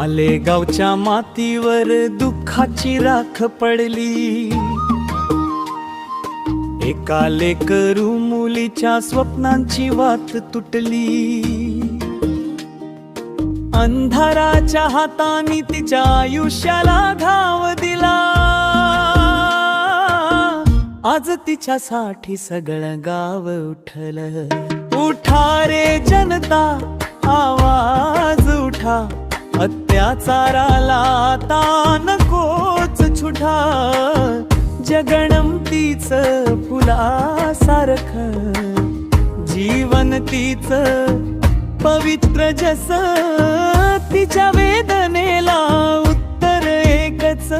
मालेगावच्या मातीवर दुःखाची राख पडली. एका लेकरू मुलीच्या स्वप्नांची वात तुटली. अंधाराच्या हाताने तिच्या आयुष्याला घाव दिला. आज तिच्यासाठी सगळं गाव उठलं. उठा रे जनता आवाज उठा. अत्याचाराला आता नकोच छुटा. जगणमतीच फुलासारख. जीवन तीच पवित्र जस. तिच्या वेदनेला उत्तर एकच.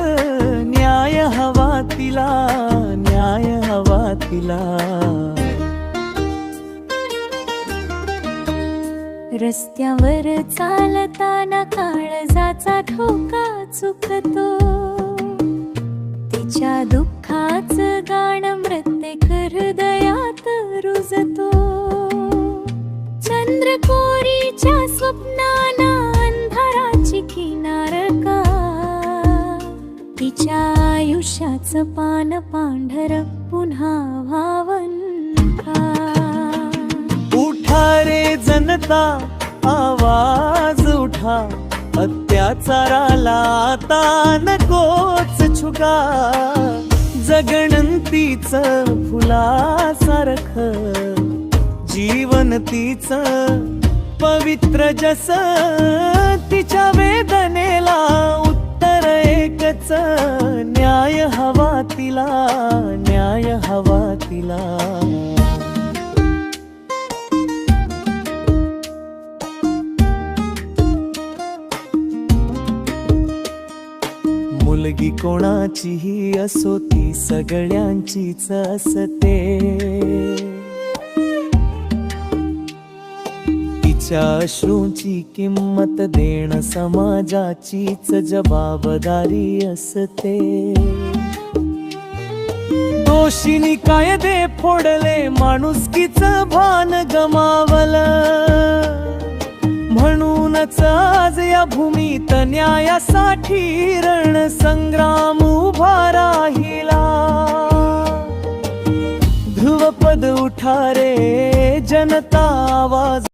न्याय हवा तिला न्याय हवा तिला. रस्त्यावर चालताना काळजाचा ठोका चुकतो. तिच्या दुःखाच गाणं प्रत्येक हृदयात रुजतो. चंद्रकोरीच्या स्वप्नाना अंधाराची किनार का? तिच्या आयुष्याचं पान पांढर पुन्हा व्हावं. जनता आवाज उठा. अत्याचाराला आता नकोच छुगा. जगणंतीच फुलासारख जीवन तीच पवित्र जस. तिच्या वेदनेला उत्तर एकच न्याय हवा तिला न्याय हवा तिला. मुलगी कोणाचीही असो ती सगळ्यांचीच असते. तिच्या अश्रूंची किंमत देण समाजाचीच जबाबदारी असते. दोषीनी कायदे फोडले? माणुसकीच भान गमावलं. म्हणूनच आज या भूमीत न्यायासाठी रण संग्राम उभा राहिला. ध्रुवपद उठारे जनता आवाज